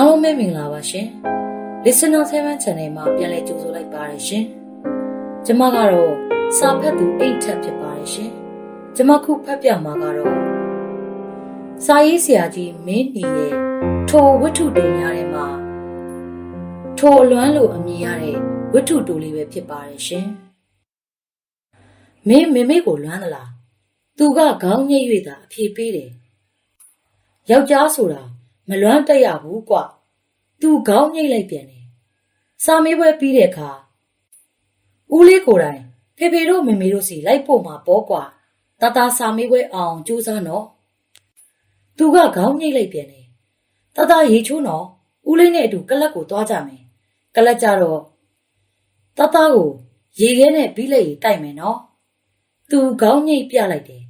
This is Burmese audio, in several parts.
အားလုံးပဲမင်္ဂလာပါရှင် Listener 7 Channel မှာပြန်လည်ကြိုဆိုလိုက်ပါရရှင်ကျမကတော့စာဖတ်သူအိတ်ထက်ဖြစ်ပါတယ်ရှင်ကျမခုဖတ်ပြမှာကတော့စာရေးဆရာကြီးမင်းနီရဲ့ထိုဝတ္ထုတုံများထဲမှာထိုအလွမ်းလိုအမည်ရတဲ့ဝတ္ထုတူလေးပဲဖြစ်ပါတယ်ရှင်မင်းမေမေကိုလွမ်းသလားသူကခေါင်းညိတ်၍သာအဖြေပေးတယ်ယောက်ျားဆိုတာ မလွမ်းတက်ရဘူးကွသူခေါင်းညိတ်လိုက်ပြန်တယ်စာမေးပွဲပြီးတဲ့အခါဦးလေးကိုယ်တိုင်ဖေဖေတို့မေမေတို့စီလိုက်ဖို့မှာပေါ့ကွာတတစာမေးပွဲအောင်ကြိုးစားနော်သူကခေါင်းညိတ်လိုက်ပြန်တယ်တတရေချိုးနော်ဦးလေးနဲ့အတူကလပ်ကိုသွားကြမယ်ကလပ်ကြတော့တတကိုရေခဲနဲ့ပြီးလက်ရည်တိုက်မယ်နော်သူခေါင်းညိတ်ပြလိုက်တယ်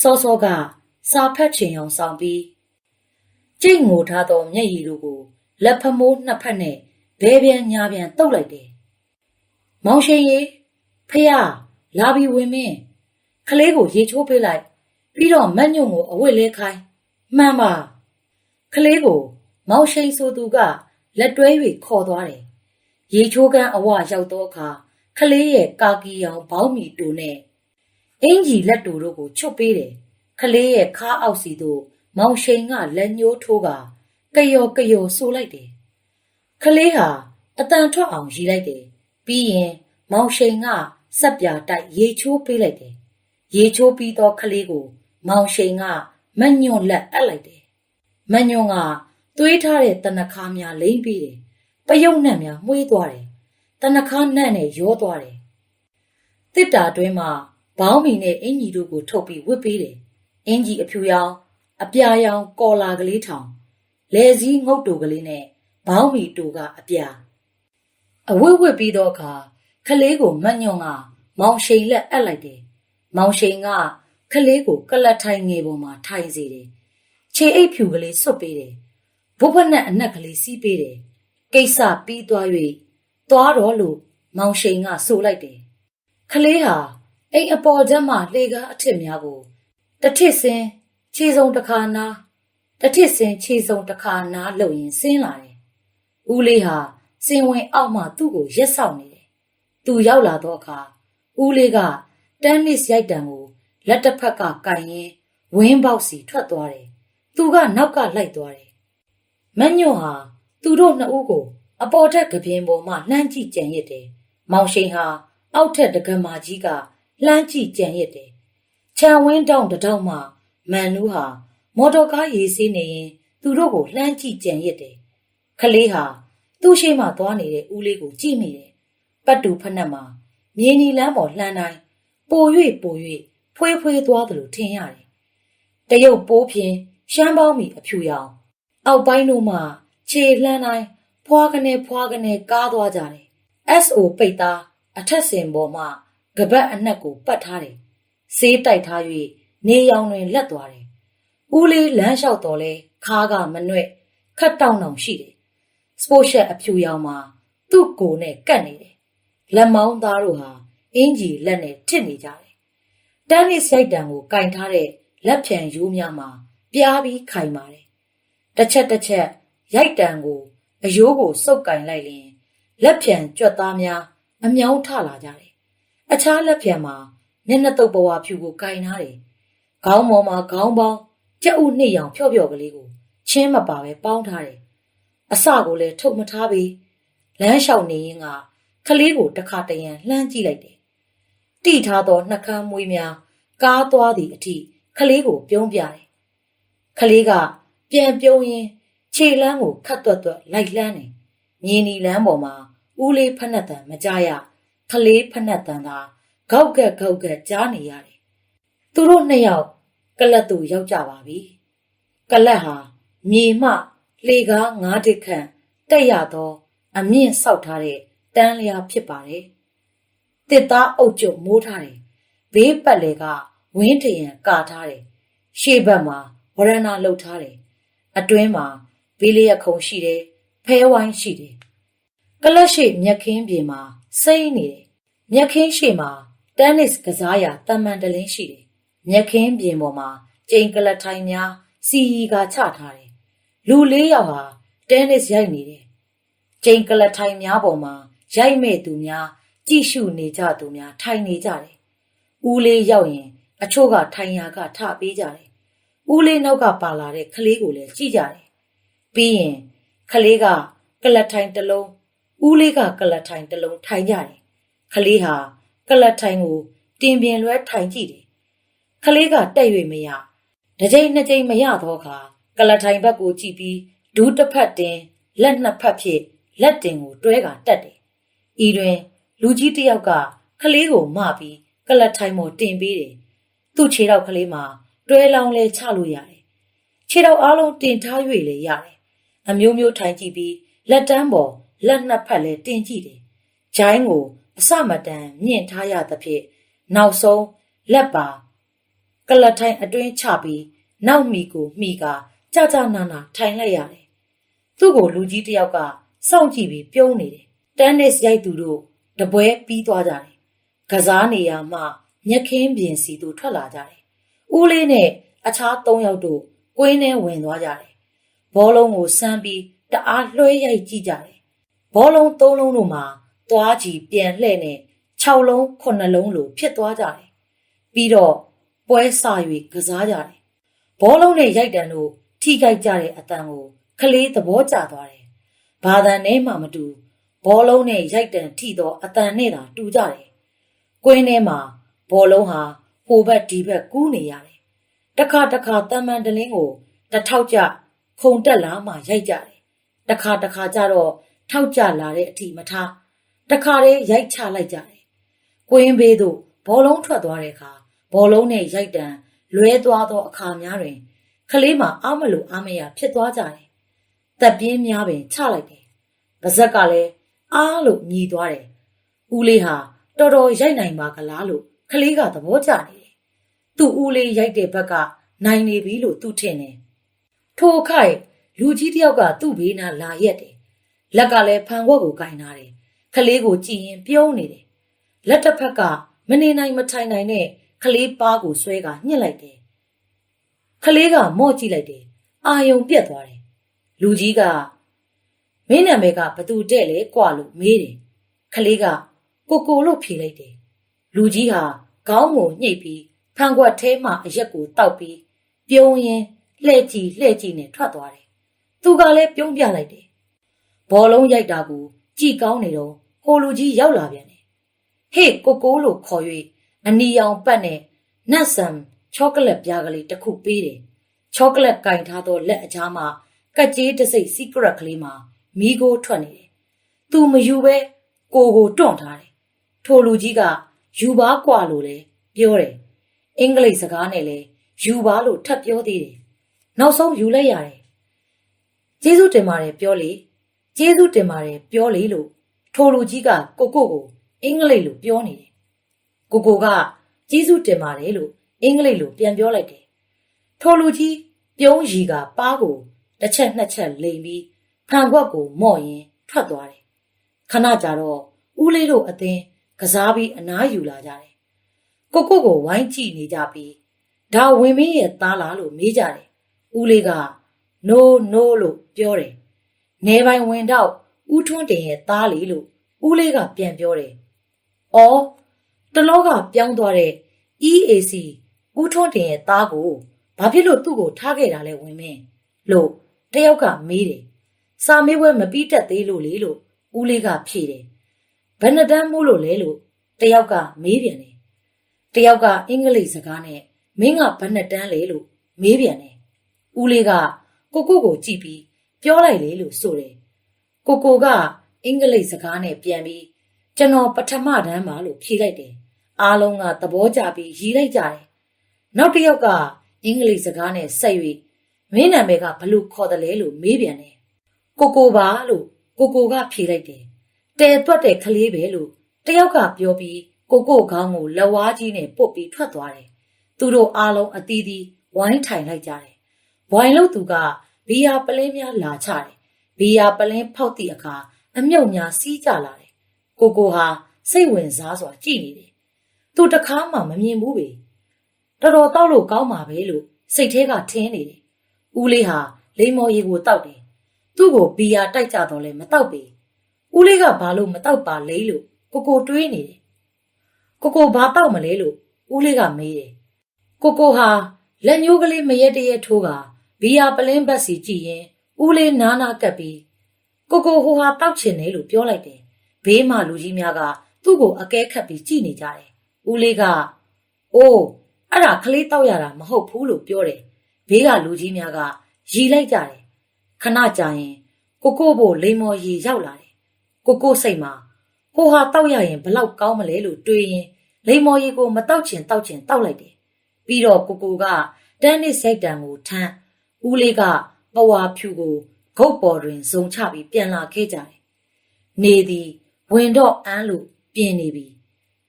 စောစောကစာဖတ်ချင်အောင်ဆောင်ပြီး ကျိတ်ငိုထားသောမျက်ရည်တို့ကိုလက်ဖမိုးနှစ်ဖက်နဲ့ဘဲပြန်ညာပြန်တုပ်လိုက်တယ်။မောင်ရှင်ရေဖះလာပြီးဝင်မင်းကလေးကိုရေချိုးပေးလိုက် ပြီးတော့မက်ညွန့်ကိုအဝတ်လဲခိုင်းမှန်ပါကလေးကို မောင်ရှိန်ဆိုသူကလက်တွဲ၍ခေါ်သွားတယ်။ရေချိုးကန်းအဝရောက်သောအခါကလေးရဲ့ကာကီရောင်ဘောင်းမီတူနဲ့အင်ကြီးလက်တူတို့ကိုချွတ်ပေးတယ်။ကလေးရဲ့ခါအောက်စီသို့ မောင်ရှိန်ကလက်ညှိုးထိုးကကယော်ကယော်ဆိုလိုက်တယ်။ကလေးဟာအတန်ထွက်အောင်ရီလိုက်တယ်။ပြီးရင်မောင်ရှိန်ကစက်ပြာတိုက်ရေချိုးပေးလိုက်တယ်။ရေချိုးပြီးတော့ကလေးကို မောင်ရှိန်ကမညွန့်လက်အပ်လိုက်တယ်။မညွန့်ကသွေးထားတဲ့တနခါများလိမ့်ပြီးတယ်။ပယုတ်နှံ့များမှုေးသွားတယ်။တနခါနှံ့နဲ့ရောသွားတယ်။တစ်တာတွင်းမှာဘောင်းမီနဲ့အင်ကြီးတို့ကိုထုတ်ပြီးဝစ်ပေးတယ်။အင်ကြီးအဖြူရောင် အပြာရောင်ကော်လာကလေးထောင်လဲစည်းငုတ်တူကလေးနဲ့ဘောင်းမီတူကအပြာအဝတ်ဝတ်ပြီးတော့အခါခလေးကိုမညွန့်ကမောင်ရှိန်လက်အပ်လိုက်တယ်မောင်ရှိန်ကခလေးကိုကလတ်ထိုင်ငယ်ပေါ်မှာထိုင်စေတယ်ခြေအိပ်ဖြူကလေးဆွတ်ပေးတယ်ဘုဖက်နဲ့အနက်ကလေးစီးပေးတယ်ကိစ္စပြီးသွား၍သွားတော့လို့မောင်ရှိန်ကဆိုလိုက်တယ်ခလေးဟာအိမ်အပေါ်ကျမ်းမှာလေကားအထစ်များကိုတထစ်စင်း ခြေစုံတစ်ခါနာတထစ်စင်ခြေစုံတစ်ခါနားလုံရင်ဆင်းလာတယ်။ဦးလေးဟာစင်ဝင်အောက်မှသူ့ကိုရက်ဆောင်နေတယ်။သူရောက်လာတော့အခါဦးလေးကတန်းနစ်ရိုက်တံကိုလက်တစ်ဖက်ကကင်ရင်ဝင်းပေါက်စီထွက်သွားတယ်။သူကနောက်ကလိုက်သွားတယ်။မညွန့်ဟာသူတို့နှစ်ဦးကို အပေါ်ထက်ကပြင်းပေါ်မှလှမ်းကြည့်ကြံရစ်တယ်။မောင်ရှိန်ဟာအောက်ထက်တကမာကြီးကလှမ်းကြည့်ကြံရစ်တယ်။ခြံဝင်းတောင်တတောင်မှ မန်နူးဟာမော်တော်ကားရေးဆေးနေရင်သူတို့ကိုလှမ်းကြည့်ကြံရစ်တယ်။ခလေးဟာသူ့ရှိမှသွားနေတဲ့ဦးလေးကိုကြည့်မိတယ်။ပတ်တူဖက်နှက်မှာမြေနီလန်းပေါ်လှမ်းတိုင်းပို၍ပို၍ဖွေးဖွေးသွားသလိုထင်ရတယ်။တရုတ်ပိုးဖြင်းရှမ်းပေါင်းမီအဖြူရောင်အောက်ပိုင်းတို့မှခြေလှမ်းတိုင်းဖွာကနေဖွာကနေကားသွားကြတယ်။ SO ပိတ်သားအထက်စင်ပေါ်မှကပတ်အနှက်ကိုပတ်ထားတယ်။ဆေးတိုက်ထား၍ နေရောင်တွင်လက်သွားတယ်။ဦးလေးလမ်းလျှောက်တော်လဲခါးကမနှွဲ့ခတ်တောင်းတောင်ရှိတယ်။စပို့ရှက်အဖြူရောင်မှာသူ့ကိုယ်နဲ့ကတ်နေတယ်။လက်မောင်းသားတို့ဟာအင်ကြီးလက်နဲ့ထစ်နေကြတယ်။တန်းနစ်စိုက်တံကိုကင်ထားတဲ့လက်ဖြံရိုးများမှာပြားပြီးခိုင်ပါတယ်။တစ်ချက်တစ်ချက်ရိုက်တံကိုအယိုးကိုစုပ်ကင်လိုက်ရင်လက်ဖြံကြွက်သားများအမြောင်းထလာကြတယ်။အခြားလက်ဖြံမှာမျက်နှာတုပ်ပဝါဖြူကိုကင်ထားတယ်။ ခေါင်းပေါ်မှာခေါင်းပေါင်းကြက်ဥနှစ်ရောင်ဖြော့ဖြော့ကလေးကိုချင်းမပါပဲပေါင်းထားတယ်။အစကိုလည်းထုတ်မထားပြီးလမ်းလျှောက်နေရင်ကခလေးကိုတစ်ခါတရံလှမ်းကြည့်လိုက်တယ်။တိထားသောနှကမ်းမွေးများကားသွားသည့်အထိခလေးကိုပြုံးပြတယ်။ခလေးကပြန်ပြုံးရင်းခြေလမ်းကိုခတ်သွက်သွက်လိုက်လန်းတယ်။မြင်းနီလမ်းပေါ်မှာဦးလေးဖက်နှက်တန်မကြရခလေးဖက်နှက်တန်သာဂေါက်ကက်ဂေါက်ကက်ကြားနေရတယ်။ သူတို့နှစ်ယောက်ကလတ်သူရောက်ကြပါပြီ။ကလတ်ဟာမြေမှလေကားငါးတစ်ခန့်တက်ရသော အမြင့်ဆောက်ထားတဲ့တန်းလျာဖြစ်ပါတယ်။တစ်သားအုပ်ကျုပ်မိုးထားတယ်။ဘေးပတ်လေကဝင်းထရန်ကာထားတယ်။ရှေ့ဘက်မှာဝရဏလှုပ်ထားတယ်။အတွင်းမှာဘေးလျက်ခုံရှိတယ်။ဖဲဝိုင်းရှိတယ်။ကလတ်ရှိမြက်ခင်းပြင်မှာစိမ့်နေတယ်။မြက်ခင်းရှိမှာတန်းနစ်ကစားရာတမန်တလင်းရှိတယ်။ မြက်ခင်းပြင်ပေါ်မှာကျိန်ကလတ်ထိုင်များစီရီကချထားတယ်။လူလေးယောက်ဟာတင်းနစ်ရိုက်နေတယ်ကျိန်ကလထိုင်များပေါ်မှာရိုက်မဲ့သူများကြည့်ရှုနေကြသူများထိုင်နေကြတယ်ဦးလေးရောက်ရင် အချို့ကထိုင်ရာကထပေးကြတယ်ဦးလေးနောက်ကပါလာတဲ့ကလေးကိုလည်းကြည့်ကြတယ်ပြီးရင်ကလေးကကလထိုင်တစ်လုံးဦးလေးကကလထိုင်တစ်လုံးထိုင်ကြတယ်ကလေးဟာကလထိုင်ကိုတင်ပြင်းလွဲထိုင်ကြည့်တယ် ကလေးကတက်၍မရတစ်ချိန်နှစ်ချိန်မရတော့ခါကလထိုင်ဘက်ကိုကြည့်ပြီးဒူးတစ်ဖက်တင်လက်နှစ်ဖက်ဖြင့်လက်တင်ကိုတွဲကတက်တယ်ဤတွင် လူကြီးတစ်ယောက်ကကလေးကိုမပြီးကလထိုင်ပေါ်တင်ပေးတယ်သူ့ခြေထောက်ကလေးမှာတွဲလောင်းလဲချလို့ရတယ်ခြေထောက်အားလုံးတင်ထား၍လည်းရတယ်အမျိုးမျိုးထိုင်ကြည့်ပြီးလက်တန်းပေါ်လက်နှစ်ဖက်လည်းတင်ကြည့်တယ်ဂျိုင်းကိုအစမတန်မြင့်ထားရသဖြင့်နောက်ဆုံးလက်ပါ ကလထိုင်အတွင်းချပြီးနောက်မီကိုမိကကြကြနာနာထိုင်လိုက်ရတယ်သူ့ကိုလူကြီးတစ်ယောက်ကစောင့်ကြည့်ပြီးပြုံးနေတယ်တန်းနစ်ရိုက်သူတို့တပွဲပြီးသွားကြတယ်ကစားနေရမှညက်ခင်းပြင်စီသူထွက်လာကြတယ်ဦးလေးနဲ့အခြား၃ယောက်တို့ကွင်းထဲဝင်သွားကြတယ်ဘောလုံးကိုစမ်းပြီးတအားလွှဲရိုက်ကြည့်ကြတယ်ဘောလုံး၃လုံးတို့မှာသွားကြည့်ပြန်လှဲ့နဲ့6လုံး9လုံးလိုဖြစ်သွားကြတယ်ပြီးတော့ ပွဲစ၍ကစားကြတယ်ဘောလုံးနဲ့ရိုက်တံတို့ထိခိုက်ကြတဲ့အတန်ကိုကလေးသဘောကျသွားတယ်ဘာသာနဲ့မှမတူဘောလုံးနဲ့ရိုက်တံထိတော့အတန်နဲ့သာတူကြတယ်ကွင်းထဲမှာဘောလုံးဟာဟိုဘက်ဒီဘက်ကူးနေရတယ်တခါတခါတမန်တလင်းကိုတထောက်ကြခုံတက်လာမှရိုက်ကြတယ်တခါတခါကျတော့ထောက်ကြလာတဲ့အထိမထားတခါတည်းရိုက်ချလိုက်ကြတယ်ကွင်းဘေးသို့ဘောလုံးထွက်သွားတဲ့အခါ ဘောလုံးနဲ့ရိုက်တံလွဲသွားသောအခါများတွင်ကလေးမှာအာမလို့အာမရဖြစ်သွားကြတယ်တပ်ပြင်းများပင်ချလိုက်တယ်ပါဇက်ကလည်းအားလို့မြည်သွားတယ်ဦးလေးဟာတော်တော်ရိုက်နိုင်ပါကလားလို့ကလေးကသဘောကျနေတယ်သူ့ဦးလေးရိုက်တဲ့ဘက်ကနိုင်နေပြီလို့သူထင်တယ်ထိုအခိုက်လူကြီးတယောက်ကသူ့ဘေးနားလာရက်တယ်လက်ကလည်းဖန်ခွက်ကိုကင်ထားတယ်ကလေးကိုကြည်ရင်ပြုံးနေတယ်လက်တစ်ဖက်ကမနေနိုင်မထိုင်နိုင်တဲ့ ကလေးပါးကိုဆွဲကညှစ်လိုက်တယ်ကလေးကမော့ကြည့်လိုက်တယ်အာယုံပြက်သွားတယ်လူကြီးကမင်းနာမည်ကဘသူတဲ့လဲကွာလို့မေးတယ်ကလေးကကိုကိုလို့ဖြေလိုက်တယ်လူကြီးဟာခေါင်းကိုညှိပြီးဖန်ခွက်ထဲမှာအရက်ကိုတောက်ပြီးပြုံးရင်လှဲ့ကြည့်လှဲ့ကြည့်နဲ့ထွက်သွားတယ်သူကလည်းပြုံးပြလိုက်တယ်ဘောလုံးရိုက်တာကိုကြည်ကောင်းနေတော့ဟိုလူကြီးရောက်လာပြန်တယ်ဟေ့ကိုကိုလို့ခေါ်၍ အနီရောင်ပတ်နဲ့နတ်ဆန်ချောကလက်ပြားကလေးတစ်ခုပေးတယ်။ချောကလက်ကင်ထားသောလက်အချားမှာကကြေးတစိမ့် secret ကလေးမှာမိကိုထွက်နေတယ်။သူမယူပဲကိုကိုတွန့်ထားတယ်။ထိုလူကြီးကယူပါကွာလို့လဲပြောတယ်။အင်္ဂလိပ်စကားနဲ့လဲယူပါလို့ထပ်ပြောသေးတယ်။နောက်ဆုံးယူလိုက်ရတယ်။ကျေးဇူးတင်ပါတယ်ပြောလေ။ကျေးဇူးတင်ပါတယ်ပြောလေလို့ထိုလူကြီးကကိုကိုကိုအင်္ဂလိပ်လိုပြောနေတယ် ကိုကိုကကျေးဇူးတင်ပါတယ်လို့အင်္ဂလိပ်လိုပြန်ပြောလိုက်တယ်ထိုလူကြီးပြုံးရီကပါးကိုတစ်ချက်နှစ်ချက်လိမ်ပြီးဖန်ခွက်ကိုမော့ရင်ထွက်သွားတယ်ခဏကြာတော့ဦးလေးတို့အသင်းကစားပြီးအနားယူလာကြတယ်ကိုကိုကိုဝိုင်းကြည့်နေကြပြီးဒါဝင်မင်းရဲ့သားလားလို့မေးကြတယ်ဦးလေးက no no လို့ပြောတယ်နေပိုင်ဝင်တော့ဦးထွန်းတင်ရဲ့သားလေးလို့ဦးလေးကပြန်ပြောတယ်။အော် တလောကပြောင်းသွားတဲ့ EAC ဦးထွန်းတင်ရဲ့သားကိုဘာဖြစ်လို့သူ့ကိုထားခဲ့တာလဲဝင်မင်းလို့တယောက်ကမေးတယ်။စာမေးပွဲမပြီးတတ်သေးလို့လေလို့ဦးလေးကဖြေတယ်။ဘယ်နှတန်းမို့လို့လဲလို့တယောက်ကမေးပြန်တယ်။တယောက်ကအင်္ဂလိပ်စကားနဲ့မင်းကဘယ်နှတန်းလဲလို့မေးပြန်တယ်။ဦးလေးကကိုကိုကိုကြည့်ပြီးပြောလိုက်လေလို့ဆိုတယ်။ကိုကိုကအင်္ဂလိပ်စကားနဲ့ပြန်ပြီး ကျွန်တော်ပထမတန်းပါလို့ဖြေလိုက်တယ်။အားလုံးကသဘောကျပြီးရီးလိုက်ကြတယ်။နောက်တစ်ယောက်ကအင်္ဂလိပ်စကားနဲ့ဆက်၍မင်းနာမည်ကဘလို့ခေါ်တယ်လဲလို့မေးပြန်တယ်။ကိုကိုပါလို့ကိုကိုကဖြေလိုက်တယ်။တဲသွက်တဲ့ကလေးပဲလို့တယောက်ကပြောပြီးကိုကိုခေါင်းကိုလက်ဝါးကြီးနဲ့ပုတ်ပြီးထွက်သွားတယ်။သူတို့အားလုံးအသီးသီးဝိုင်းထိုင်လိုက်ကြတယ်။ဝိုင်းလို့သူကဘီယာပလင်းများလာချတယ်။ဘီယာပလင်းဖောက်သည့်အခါအမြုပ်များစီးကြလာတယ်။ ကိုကိုဟာစိတ်ဝင်စားစွာကြည့်နေတယ်။သူတခါမှမမြင်ဘူးပဲ။တော်တော်တောက်လို့ကောင်းပါပဲလို့စိတ်ထဲကထင်းနေတယ်။ဦးလေးဟာလိမ္မော်ရီကိုတောက်တယ်။သူ့ကိုဘီယာတိုက်ကြတော့လဲမတောက်ပေဦးလေးကဘာလို့မတောက်ပါလဲလို့ကိုကိုတွေးနေတယ်ကိုကိုဘာတောက်မလဲလို့ဦးလေးကမေးတယ်ကိုကိုဟာလက်ညှိုးကလေးမရက်တရက်ထိုးကဘီယာပလင်းဘက်စီကြည့်ရင်ဦးလေးနားနာကပ်ပြီးကိုကိုဟိုဟာတောက်ချင်တယ်လို့ပြောလိုက်တယ် ဘေးမှာလူကြီးများကသူ့ကိုအကဲခတ်ပြီးကြည့်နေကြတယ်ဦးလေးကအိုးအဲ့ဒါကလေးတောက်ရတာမဟုတ်ဘူးလို့ပြောတယ်ဘေးကလူကြီးများကရီလိုက်ကြတယ်ခဏကြာရင်ကိုကိုဘို့လိန်မော်ရီရောက်လာတယ်ကိုကိုစိတ်မှာဟိုဟာတောက်ရရင်ဘလောက်ကောင်းမလဲလို့တွေးရင်လိန်မော်ရီကိုမတောက်ချင်တောက်ချင်တောက်လိုက်တယ်ပြီးတော့ကိုကိုကတန်းနစ်စိတ်တံကိုထမ်းဦးလေးကပဝါဖြူကိုဂုတ်ပေါ်တွင်ဇုံချပြီးပြန်လာခဲ့ကြတယ်နေသည် ဝင်တော့အန်းလို့ပြင်နေပြီ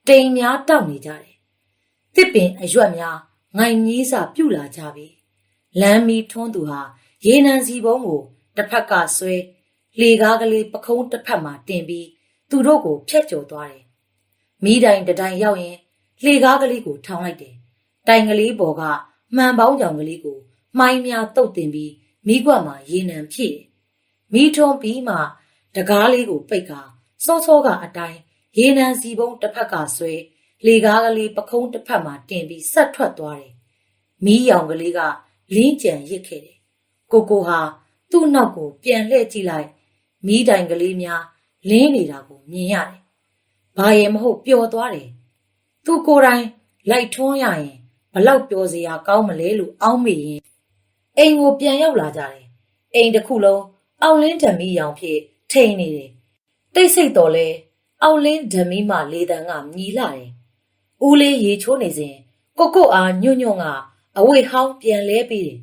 တိမ်များတောက်နေကြတယ်တစ်ပင်အရွက်များငိုင်ကြီးစာပြုတ်လာကြပြီလမ်းမီထွန်းသူဟာရေနံစီပုံးကိုတစ်ဖက်ကဆွဲလေကားကလေးပခုံးတစ်ဖက်မှာတင်ပြီးသူတို့ကိုဖျက်ကျော်သွားတယ်မိတိုင်တတိုင်ရောက်ရင်လေကားကလေးကိုထောင်လိုက်တယ်တိုင်ကလေးပေါ်ကမှန်ပေါင်းကြောင်ကလေးကိုမှိုင်းများတုတ်တင်ပြီးမိကွက်မှာရေနံဖြည့်တယ်မိထုံးပြီးမှတကားလေးကိုပိတ်က စောစောကအတိုင်းရေနံစီပုံးတစ်ဖက်ကဆွဲလေကားကလေးပခုံးတစ်ဖက်မှာတင်ပြီးဆက်ထွက်သွားတယ်မီးရောင်ကလေးကလင်းကြံရစ်ခဲ့တယ်ကိုကိုဟာသူ့နောက်ကိုပြန်လှည့်ကြည့်လိုက်မီးတိုင်ကလေးများလင်းနေတာကိုမြင်ရတယ်ဘာရဲ့မဟုတ်ပျော်သွားတယ်သူကိုယ်တိုင်လိုက်ထွန်းရရင်ဘလောက်ပျော်စရာကောင်းမလဲလို့အောင်းမိရင်အိမ်ကိုပြန်ရောက်လာကြတယ်အိမ်တစ်ခုလုံးအောင်လင်းဓမီရောင်ဖြစ်ထိန်နေတယ် တိတ်ဆိတ်တော်လဲအောင်လင်းဓမီမှလေတံကမြည်လာတယ်ဦးလေးရေချိုးနေစဉ်ကိုကိုအားညွန့်ညွန့်ကအဝိဟောင်းပြန်လဲပြီးတယ်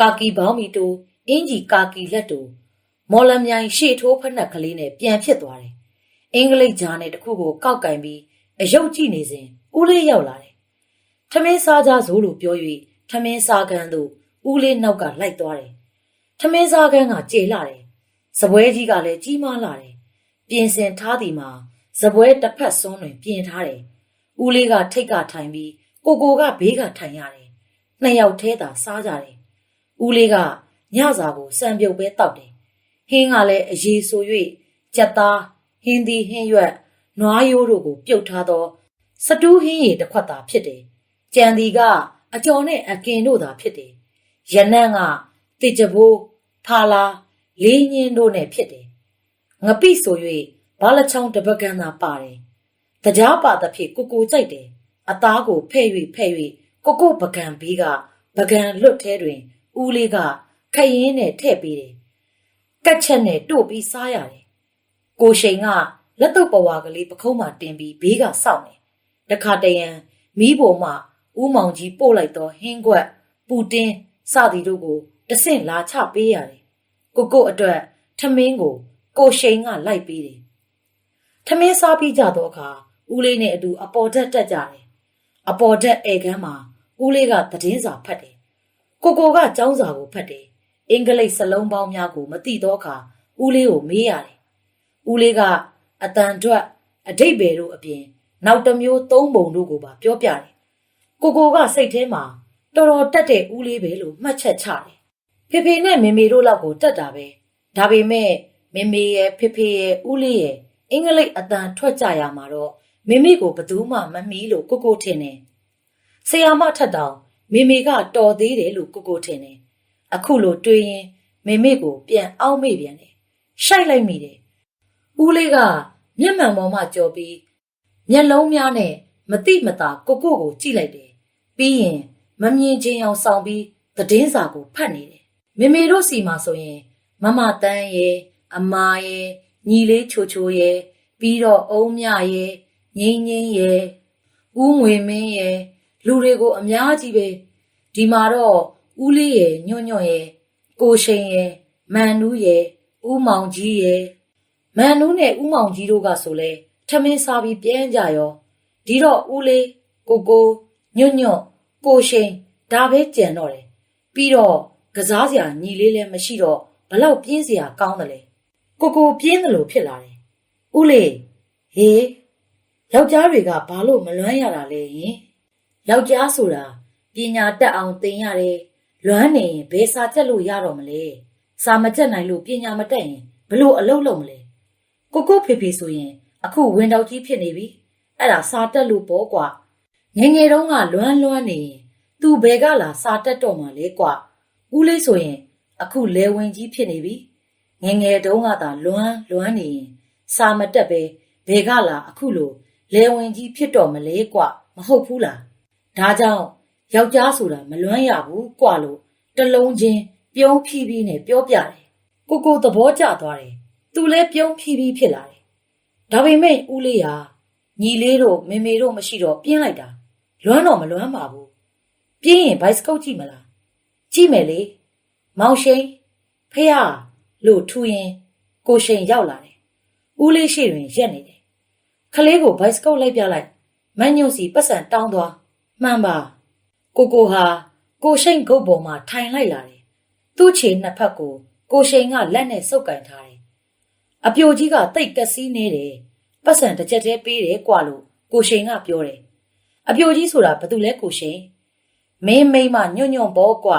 ကာကီဘောင်းမီတိုအင်ဂျီကာကီလက်တူမော်လမြိုင်ရှေ့ထိုးဖက်နှက်ကလေးနဲ့ပြန်ဖြစ်သွားတယ်အင်္ဂလိပ်ဂျာနဲ့တခုကိုကောက်ကင်ပြီးအယုတ်ကြည့်နေစဉ်ဦးလေးရောက်လာတယ်ထမင်းစားကြစို့လို့ပြော၍ထမင်းစားကန်းသို့ဦးလေးနောက်ကလိုက်သွားတယ်ထမင်းစားကန်းကကြေလာတယ်စပွဲကြီးကလည်းကြီးမားလာတယ် ပြင်ဆင်ထားသည်မှာစပွဲတစ်ဖက်စွန်းတွင်ပြင်ထားတယ်ဦးလေးကထိတ်ကထိုင်ပြီးကိုကိုကဘေးကထိုင်ရတယ်နှစ်ယောက်သေးတာစားကြတယ်ဦးလေးကညစာကိုစံပြုတ်ပဲတောက်တယ်ဟင်းကလည်းအရေးဆို၍ကြက်သားဟင်းသည်ဟင်းရွက်နွားရိုးတို့ကိုပြုတ်ထားသောစတူးဟင်းရည်တစ်ခွက်သာဖြစ်တယ်ကြံဒီကအကျော်နဲ့အကင်တို့သာဖြစ်တယ်ရနံ့ကတစ်ကြဘိုးဖာလာလေးညင်းတို့နဲ့ဖြစ်တယ် ငပိဆို၍ဘာလချောင်းတပကန်းသာပါတယ်တကြားပါသဖြင့်ကိုကိုကြိုက်တယ်အသားကိုဖဲ့၍ဖဲ့၍ကိုကိုပကံဘီးကပကံလွတ်ထဲတွင်ဦးလေးကခရင်နဲ့ထည့်ပေးတယ်ကက်ချက်နဲ့တို့ပြီးစားရတယ်ကိုရှိန်ကလက်တော့ပဝါကလေးပခုံးမှတင်ပြီးဘေးကစောင့်တယ်တခါတရံမီးပေါ်မှဥမောင်ကြီးပို့လိုက်တော့ဟင်းခွက်ပူတင်းစသည်တို့ကိုတဆင့်လာချပေးရတယ်ကိုကိုအတွက်ထမင်းကို ကိုရှိန်ကလိုက်ပေးတယ်ထမင်းစားပြီးကြတော့အခါဦးလေးနဲ့အတူအပေါ်တက်တက်ကြတယ်အပေါ်တက်ဧကန်းမှာဦးလေးကသတင်းစာဖတ်တယ်ကိုကိုကចောင်းစာကိုဖတ်တယ်အင်္ဂလိပ်စလုံးပေါင်းများကိုမသိတော့အခါဦးလေးကိုမေးရတယ်ဦးလေးကအတန်ထွက်အတိတ်ဘယ်တို့အပြင်နောက်တစ်မျိုးသုံးပုံတို့ကိုပါပြောပြတယ်ကိုကိုကစိတ်ထဲမှာတော်တော်တက်တဲ့ဦးလေးပဲလို့မှတ်ချက်ချတယ်ဖေဖေနဲ့မေမေတို့လောက်ကိုတက်တာပဲဒါပေမဲ့ မေမေရဲ့ဖေဖေရဲ့ဦးလေးရဲ့အင်္ဂလိပ်အတန်ထွက်ကြရမှာတော့မေမေကိုဘယ်သူမှမမီးလို့ကိုကိုထင်တယ်ဆရာမထက်တောင်မေမေကတော်သေးတယ်လို့ကိုကိုထင်တယ်အခုလိုတွေးရင်မေမေကိုပြန်အောက်မေ့ပြန်တယ်ရှိုက်လိုက်မိတယ်ဦးလေးကမျက်မှန်ပေါ်မှကြော်ပြီးမျက်လုံးများနဲ့မတိမတာကိုကိုကိုကြည့်လိုက်တယ်ပြီးရင်မမြင်ချင်းအောင်ဆောင်ပြီးသတင်းစာကိုဖတ်နေတယ်မေမေတို့စီမှာဆိုရင်မမတန်းရဲ့ အမာရဲ့ညီလေးချိုချိုရဲ့ပြီးတော့အုံးမြရဲ့ငိမ့်ငိမ့်ရဲ့ဦးငွေမင်းရဲ့လူတွေကိုအများကြီးပဲဒီမှာတော့ဦးလေးရဲ့ညွန့်ညွန့်ရဲ့ကိုရှိန်ရဲ့မန်နူးရဲ့ဦးမောင်ကြီးရဲ့မန်နူးနဲ့ဦးမောင်ကြီးတို့ကဆိုလဲထမင်းစားပြီးပြန်ကြရောဒီတော့ဦးလေးကိုကိုညွန့်ညွန့်ကိုရှိန်ဒါပဲကြံတော့တယ်ပြီးတော့ကစားစရာညီလေးလည်းမရှိတော့ဘလောက်ပြင်းစရာကောင်းတယ်လေ ကိုကိုပြင်းတယ်လို့ဖြစ်လာတယ်ဦးလေးဟေးယောက်ျားတွေကဘာလို့မလွမ်းရတာလဲယင်ယောက်ျားဆိုတာပညာတတ်အောင်သင်ရတယ်လွမ်းနေရင်ဘယ်စာချက်လို့ရတော့မလဲစာမကြက်နိုင်လို့ပညာမတက်ရင်ဘလို့အလုပ်လုပ်မလဲကိုကိုဖေဖေဆိုရင်အခုဝင်တော့ကြီးဖြစ်နေပြီအဲ့ဒါစာတက်လို့ပေါ့ကွာငယ်ငယ်တုန်းကလွမ်းလွမ်းနေရင်သူဘယ်ကလာစာတက်တော့မှလဲကွာဦးလေးဆိုရင်အခုလဲဝင်ကြီးဖြစ်နေပြီ ငယ်ငယ်တုန်းကသာလွမ်းလွမ်းနေရင်စာမတက်ပဲဘယ်ကလာအခုလို့လဲဝင်ကြီးဖြစ်တော့မလဲကွာမဟုတ်ဘူးလားဒါကြောင့်ယောက်ျားဆိုတာမလွမ်းရဘူးကွာလို့တလုံးချင်းပြုံးဖြီးဖြီးနဲ့ပြောပြတယ်ကိုကိုသဘောကျသွားတယ်သူလည်းပြုံးဖြီးဖြီးဖြစ်လာတယ်ဒါပေမဲ့ဦးလေးဟာညီလေးတို့မေမေတို့မရှိတော့ပြင်းလိုက်တာလွမ်းတော့မလွမ်းပါဘူးပြင်းရင်ဘိုက်စကုတ်ကြည့်မလားကြည့်မယ်လေမောင်ရှိန်ဖះ လို့ထူရင်ကိုရှိန်ရောက်လာတယ်ဦးလေးရှိတွင်ရက်နေတယ်ခလေးကိုဘိုက်စကုတ်လိုက်ပြလိုက်မန်ညွန့်စီပတ်စံတောင်းသွားမှန်ပါကိုကိုဟာကိုရှိန်ဂုတ်ပေါ်မှာထိုင်လိုက်လာတယ်။သူ့ခြေနှစ်ဖက်ကိုကိုရှိန်ကလက်နဲ့စုပ်ကင်ထားတယ်။အပြိုကြီးကတိတ်ကက်စီးနေတယ်။ပတ်စံတစ်ချက်တည်းပေးတယ်ကွာလို့ကိုရှိန်ကပြောတယ်။အပြိုကြီးဆိုတာဘာတူလဲကိုရှိန်။မင်းမိမညွန့်ညွန့်ပေါ်ကွာ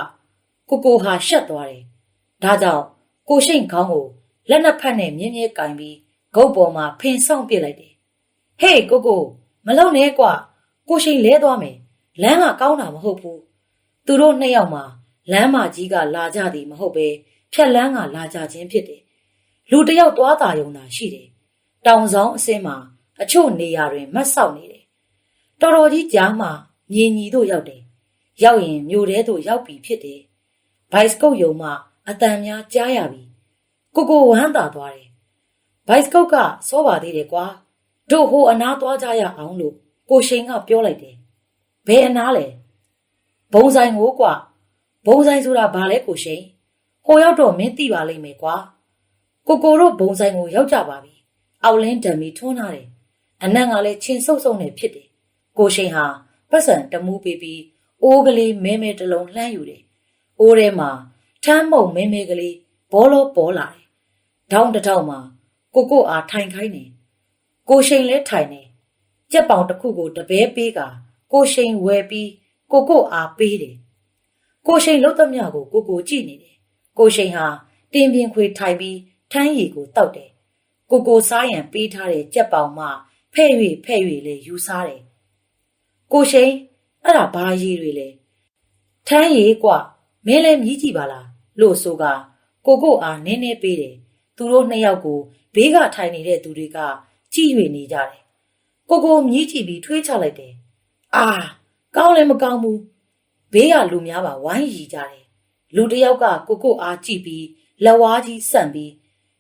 ကိုကိုဟာရှက်သွားတယ်။ဒါကြောင့် ကိုရှိန်ခေါင်းကိုလက်နှစ်ဖက်နဲ့မြင်းမြဲကင်ပြီးဂုတ်ပေါ်မှာဖင်ဆောင်ပစ်လိုက်တယ်။ဟေးကိုကိုမလုံနဲ့ကွာကိုရှိန်လဲသွားမယ်။လမ်းကကောင်းတာမဟုတ်ဘူးသူတို့နှစ်ယောက်မှာလမ်းမကြီးကလာကြသည်မဟုတ်ပဲဖြက်လန်းကလာကြခြင်းဖြစ်တယ်လူတစ်ယောက်သွားတာယုံတာရှိတယ်တောင်ဆောင်အစင်းမှာအချို့နေရာတွင်မတ်ဆောက်နေတယ်တော်တော်ကြီးကြားမှာမြင်ညီတို့ရောက်တယ်ရောက်ရင်မြို့ထဲသို့ရောက်ပြီဖြစ်တယ်ဘိုက်စကုတ်ယုံမှ အတန်များကြားရပြီကိုကိုဝမ်းသာသွားတယ်ဘိုက်စကုတ်ကစောပါသေးတယ်ကွာတို့ဟိုအနားသွားကြရအောင်လို့ကိုရှိန်ကပြောလိုက်တယ်ဘယ်အနားလဲဘုံဆိုင်ကိုကွာဘုံဆိုင်ဆိုတာဘာလဲကိုရှိန်ဟိုရောက်တော့မင်းသိပါလိမ့်မယ်ကွာကိုကိုတို့ဘုံဆိုင်ကိုရောက်ကြပါပြီအောက်လင်းဓမီထွန်းထားတယ်အနံ့ကလည်းချင်းဆုပ်ဆုပ်နေဖြစ်တယ်ကိုရှိန်ဟာပတ်စံတမူးပေးပြီးအိုးကလေးမဲမဲတစ်လုံးလှမ်းယူတယ်အိုးထဲမှာ ထမ်းမုံမင်းမဲကလေးဘောလောပေါ်လာတယ်။ဒေါင်းတထောက်မှာကိုကိုအားထိုင်ခိုင်းနေ။ကိုရှိန်လဲထိုင်နေ။ကြက်ပေါင်တစ်ခုကိုတပဲပေးကကိုရှိန်ဝယ်ပြီးကိုကိုအားပေးတယ်။ကိုရှိန်လှုပ်သမျှကိုကိုကိုကြည့်နေတယ်။ကိုရှိန်ဟာတင်ပြင်ခွေထိုင်ပြီးထမ်းရည်ကိုတောက်တယ်။ကိုကိုစားရန်ပေးထားတဲ့ကြက်ပေါင်မှဖဲ့၍ဖဲ့၍လဲယူစားတယ်။ကိုရှိန်အဲ့ဒါဘာရည်တွေလဲ။ထမ်းရည်ကွာ မင်းလည်းမြည်ကြည့်ပါလားလို့ဆိုကကိုကိုအားနင်းနေပေးတယ်သူတို့နှစ်ယောက်ကိုဘေးကထိုင်နေတဲ့သူတွေကကြည့်၍နေကြတယ်ကိုကိုမြည်ကြည့်ပြီးထွေးချလိုက်တယ်။အာကောင်းလည်းမကောင်းဘူး။ဘေးကလူများပါဝိုင်းရီကြတယ်။လူတစ်ယောက်ကကိုကိုအားကြည့်ပြီးလက်ဝါးကြီးဆန့်ပြီး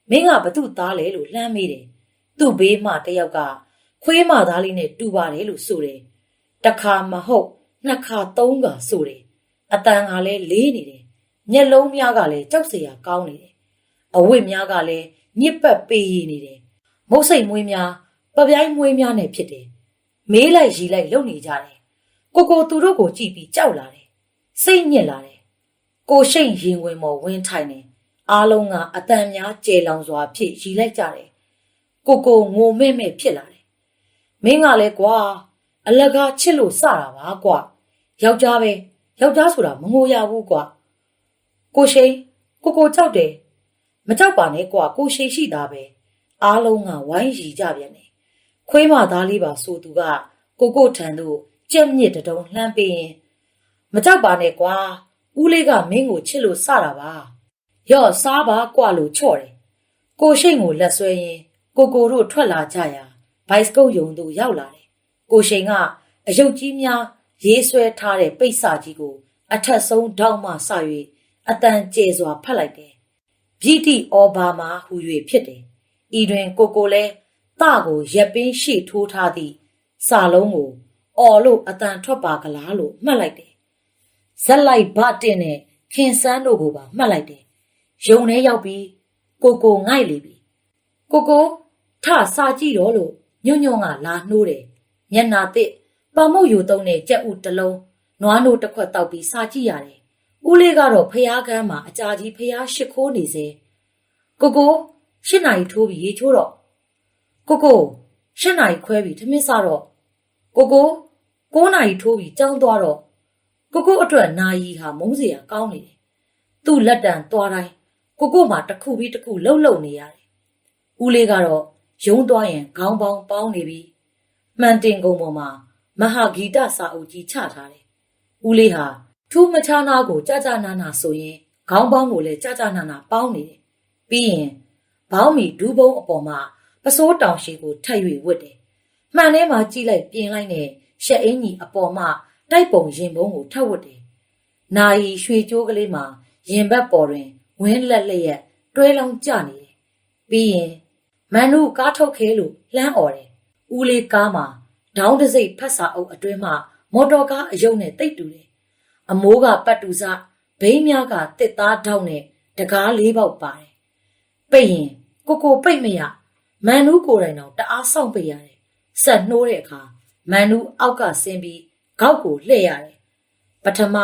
မင်းကဘသူ့သားလဲလို့လှမ်းမေးတယ်။သူ့ဘေးမှတစ်ယောက်ကခွေးမသားလေးနဲ့တူပါတယ်လို့ဆိုတယ်။တစ်ခါမဟုတ်နှစ်ခါသုံးခါဆိုတယ်။ အတန်ကလည်းလေးနေတယ်။မျက်လုံးများကလည်းကြောက်စရာကောင်းနေတယ်။အဝတ်များကလည်းညစ်ပတ်ပေးရည်နေတယ်။မုတ်စိတ်မွေးများပပြိုင်းမွေးများနဲ့ဖြစ်တယ်။မေးလိုက်ရီလိုက်လုံနေကြတယ်။ကိုကိုသူတို့ကိုကြည့်ပြီးကြောက်လာတယ်။စိတ်ညစ်လာတယ်။ကိုရှိန်ရင်ဝင်မော်ဝင်းထိုင်နေအားလုံးကအတန်များကျေလောင်စွာဖြစ်ရီလိုက်ကြတယ်။ကိုကိုငိုမဲ့မဲ့ဖြစ်လာတယ်။မင်းကလည်းကွာအလကားချစ်လို့စတာပါကွာ။ယောက်ျားပဲ ယောက်ျားဆိုတာမငိုရဘူးကွာ။ကိုရှိန်ကိုကိုကြောက်တယ်။မကြောက်ပါနဲ့ကွာကိုရှိန်ရှိတာပဲ။အားလုံးကဝိုင်းရီကြပြန်တယ်ခွေးမသားလေးပါဆိုသူကကိုကိုထံသို့ကြက်မြစ်တတုံလှမ်းပေးရင်မကြောက်ပါနဲ့ကွာဦးလေးကမင်းကိုချစ်လို့စတာပါရော့စားပါကွာလို့ချော့တယ်ကိုရှိန်ကိုလက်ဆွဲရင်ကိုကိုတို့ထွက်လာကြရာဘိုက်စကုတ်ယုံသို့ရောက်လာတယ်ကိုရှိန်ကအယုတ်ကြီးများ ရေးဆွဲထားတဲ့ပိတ်စာကြီးကို အထက်ဆုံးထောက်မှဆ၍အတန်ကျဲစွာဖတ်လိုက်တယ်ဗျိတိဩဘာမာဟူ၍ဖြစ်တယ်ဤတွင်ကိုကိုလည်းတကိုရက်ပင်းရှိထိုးထားသည့်စာလုံးကိုအော်လို့အတန်ထွက်ပါကလားလို့မှတ်လိုက်တယ်။ဇက်လိုက်ဘတင်နဲ့ခင်စန်းတို့ကိုပါမှတ်လိုက်တယ်။ယုံထဲရောက်ပြီးကိုကိုငိုက်လေပြီ။ကိုကိုထစာကြည့်တော့လို့ညွန့်ညွန့်ကလာနှိုးတယ်။မျက်နာတစ် ပမုတ်ယူသုံးတဲ့ကြက်ဥတစ်လုံးနွားနို့တစ်ခွက်တောက်ပြီးစာကြည့်ရတယ်။ဦးလေးကတော့ဖျားကန်းမှာအကြာကြီးဖျားရှစ်ခိုးနေစေ။ကိုကိုရှစ်နာရီထိုးပြီးရေချိုးတော့ကိုကိုရှစ်နာရီခွဲပြီထမင်းစားတော့ကိုကို9နာရီထိုးပြီကြောင်းသွားတော့ကိုကိုအတွက်နာယီဟာမုန်းစရာကောင်းနေတယ်သူ့လက်တံသွားတိုင်းကိုကိုမှတစ်ခုပြီးတစ်ခုလှုပ်လှုပ်နေရတယ်ဦးလေးကတော့ယုံသွားရင်ခေါင်းပေါင်းပေါင်းနေပြီမှန်တင်ကုံပေါ်မှာ မဟာဂီတစာအုပ်ကြီးချထားတယ်ဦးလေးဟာထူးမခြားနာကိုကြာကြာနာနာဆိုရင်ခေါင်းပေါင်းကိုလည်းကြာကြာနာနာပေါင်းနေတယ်ပြီးရင်ဘောင်းမီဒူးဘုံအပေါ်မှာပစိုးတောင်ရှိကိုထပ်၍ဝတ်တယ်မှန်ထဲမှာကြည့်လိုက်ပြင်လိုက်နဲ့ရှက်အင်းကြီးအပေါ်မှာတိုက်ပုံရင်ပုံးကိုထပ်ဝတ်တယ်နာယီရွှေကြိုးကလေးမှာရင်ဘတ်ပေါ်တွင်ဝင်းလက်လျက်တွဲလောင်းကျနေတယ်ပြီးရင်မန်နုကားထုတ်ခဲလို့လှမ်းអော်တယ်ဦးလေးကားမှာ ဒေါင်းတစိတ်ဖတ်စာအုပ်အတွင်းမှာမော်တော်ကားအယုံနဲ့တိတ်တူတယ်အမိုးကပတ်တူစားဘိန်းများကတစ်သားထောက်နဲ့တကားလေးပေါက်ပါတယ်ပိတ်ရင်ကိုကိုပိတ်မရမန်နူးကိုယ်တိုင်တော့တအားဆောင်ပိတ်ရတယ်ဆက်နှိုးတဲ့အခါမန်နူးအောက်ကဆင်းပြီးခေါက်ကိုလှည့်ရတယ်ပထမ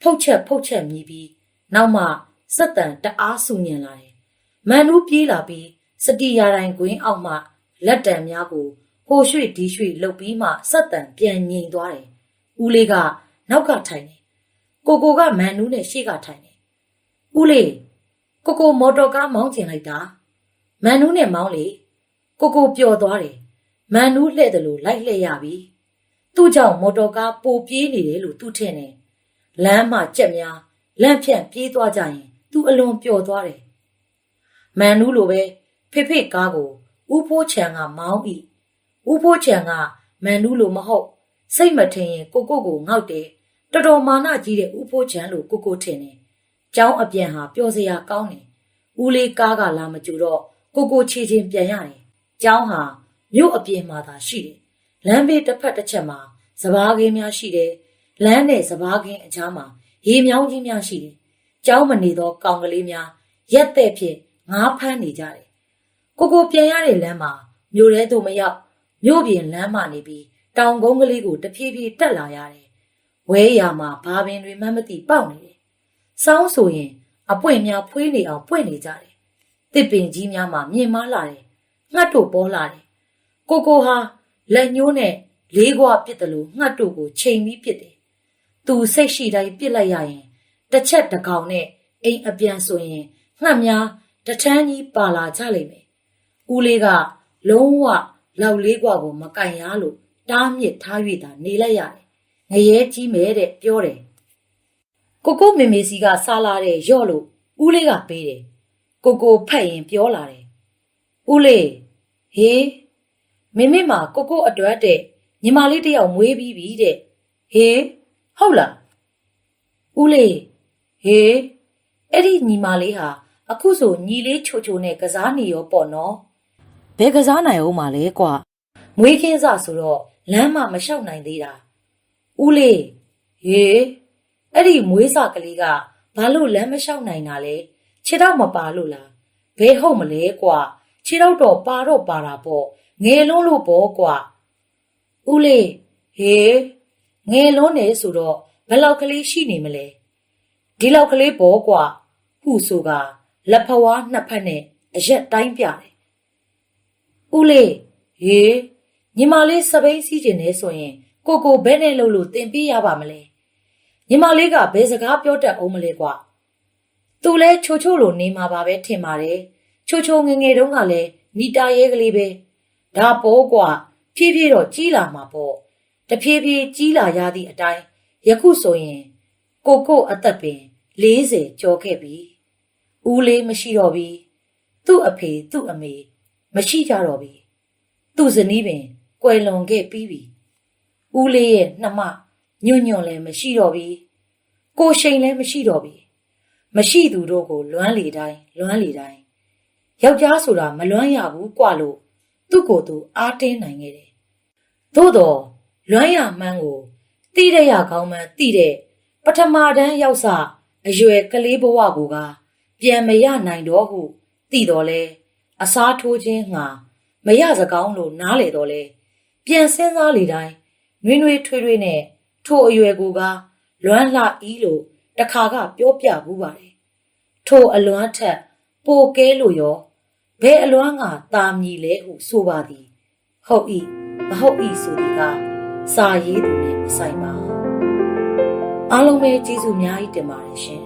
ဖုတ်ချက်ဖုတ်ချက်မြည်ပြီးနောက်မှစက်တန်တအားဆူညင်လာတယ်မန်နူးပြေးလာပြီးစတီယာတိုင်းကွင်းအောက်မှလက်တံများကို ဟိုရွှေ့ဒီရွှေ့လှုပ်ပြီးမှစက်တန်ပြန်ငိန်သွားတယ်ဦးလေးကနောက်ကထိုင်တယ်ကိုကိုကမန်နူးနဲ့ရှေ့ကထိုင်တယ်ဦးလေးကိုကိုမော်တော်ကားမောင်းကျင်လိုက်တာမန်နူးနဲ့မောင်းလေကိုကိုပျော်သွားတယ်မန်နူးလှဲ့တယ်လို့လိုက်လှဲ့ရပြီသူ့ကြောင့်မော်တော်ကားပိုပြေးနေတယ်လို့သူထင်တယ်လမ်းမှာကြက်များလန့်ဖြန့်ပြေးသွားကြရင်သူအလွန်ပျော်သွားတယ်မန်နူးလိုပဲဖေဖေကားကိုဦးဖိုးချံကမောင်းဤ ဦးဖိုးချံကမန်နူးလိုမဟုတ်စိတ်မထင်ရင်ကိုကိုကိုငေါက်တယ်တော်တော်မာနကြီးတဲ့ဦးဖိုးချံလို့ကိုကိုထင်တယ်ကျောင်းအပြန်ဟာပျော်စရာကောင်းတယ်ဦးလေးကားကလာမကြူတော့ကိုကိုချေချင်းပြန်ရတယ်ကျောင်းဟာမြို့အပြင်မှာသာရှိတယ်လမ်းဘေးတစ်ဖက်တစ်ချက်မှာစပားကင်းများရှိတယ်လမ်းနဲ့စပားကင်းအကြားမှာရေမြောင်းကြီးများရှိတယ်ကျောင်းမနေသောကောင်ကလေးများရက်တဲ့ဖြင့်ငားဖမ်းနေကြတယ်ကိုကိုပြန်ရတဲ့လမ်းမှာမြို့ထဲသို့မရောက် မြို့ပြင်လမ်းမှနေပြီးတောင်ကုန်းကလေးကိုတဖြည်းဖြည်းတက်လာရတယ်ဝဲရမှာဘာပင်တွေမှမသိပေါက်နေတယ်စောင်းဆိုရင်အပွင့်များဖွေးနေအောင်ပွင့်နေကြတယ်တစ်ပင်ကြီးများမှာမြင်မာလာတယ်ငှတ်တို့ပေါ်လာတယ်ကိုကိုဟာလက်ညှိုးနဲ့လေးခွာပစ်တယ်လို့ငှတ်တို့ကိုချိန်ပြီးပစ်တယ်သူစိတ်ရှိတိုင်းပစ်လိုက်ရရင်တစ်ချက်တစ်ကောင်နဲ့အိမ်အပြန်ဆိုရင်ငှက်များတထန်းကြီးပါလာကြလိမ့်မယ်ဦးလေးကလုံးဝ လောက်လေးกว่าကိုမကင်ရလို့တားမြစ်ထား၍သာနေလိုက်ရတယ်ငရဲကြီးမဲတဲ့ပြောတယ်ကိုကိုမေမေစီကစားလာတဲ့ရော့လို့ဦးလေးကပေးတယ်ကိုကိုဖက်ရင်ပြောလာတယ်ဦးလေးဟေးမမေမှာကိုကိုအတွက်တဲ့ညီမလေးတယောက်မွေးပြီးပြီတဲ့ဟေးဟုတ်လားဦးလေးဟေးအဲ့ဒီညီမလေးဟာအခုဆိုညီလေးချိုချိုနဲ့ကစားနေရောပေါ့နော် ဘယ်ကစားနိုင်အောင်မလဲကွာမွေးခင်းစဆိုတော့လမ်းမမလျှောက်နိုင်သေးတာဦးလေးဟေးအဲ့ဒီမွေးစကလေးကဘာလို့လမ်းမလျှောက်နိုင်တာလဲခြေတော့မပါလို့လားဘယ်ဟုတ်မလဲကွာခြေတော့တော့ပါတော့ပါတာပေါ့ငယ်လုံးလို့ပေါ့ကွာဦးလေးဟေးငယ်လုံးနေဆိုတော့ဘယ်လောက်ကလေးရှိနေမလဲဒီလောက်ကလေးပေါ့ကွာဟုဆိုကလက်ဖဝါးနှစ်ဖက်နဲ့အရက်တိုင်းပြတယ် ဦးလေးဟေးညီမလေးစပိန်စီးကျင်နေဆိုရင်ကိုကိုဘဲနဲ့လို့လို့တင်ပြရပါမလဲညီမလေးကဘယ်စကားပြောတတ်အောင်မလဲကွာသူလဲချိုချိုလိုနေမှာပါပဲထင်ပါတယ်ချိုချိုငယ်ငယ်တုန်းကလည်းနီတာရဲကလေးပဲဒါပေါ်ကွာဖြည်းဖြည်းတော့ကြီးလာမှာပေါ့တဖြည်းဖြည်းကြီးလာရသည့်အတိုင်းယခုဆိုရင်ကိုကိုအသက်ပင်40ကျော်ခဲ့ပြီဦးလေးမရှိတော့ပြီသူ့အဖေသူ့အမေ မရှိကြတော့ပြီသူ့ဇနီးပင်ကွယ်လွန်ခဲ့ပြီးပြီဦးလေးရဲ့နှမညွန့်ညွန့်လည်းမရှိတော့ပြီကိုရှိန်လည်းမရှိတော့ပြီမရှိသူတို့ကိုလွမ်းလေတိုင်းလွမ်းလေတိုင်းယောက်ျားဆိုတာမလွမ်းရဘူးกว่าလို့သူ့ကိုယ်သူအားတင်းနိုင်ခဲ့တယ်သို့တော့လွမ်းရမှန်းကိုတိတဲ့ရကောင်းမှန်းတိတဲ့ပထမတန်းရောက်စအရွယ်ကလေးဘဝကိုကပြန်မရနိုင်တော့ဟုသိတော်လဲ အစားထိုးခြင်းငှာမရစကောင်းလို့နားလေတော့လဲပြန်စင်းစားလေတိုင်းနှွေးနှွေးထွေးထွေးနဲ့ထိုအရွယ်ကိုကလွမ်းလှဤလို့တခါကပြောပြဘူးပါတယ်ထိုအလွမ်းထက်ပိုကဲလို့ရောဘဲအလွမ်းကတာမြည်လဲဟုဆိုပါသည် ဟုတ်ဤမဟုတ်ဤဆိုသည်ကစာရေးသူနဲ့မဆိုင်ပါအားလုံးပဲကျေးဇူးအများကြီးတင်ပါတယ်ရှင်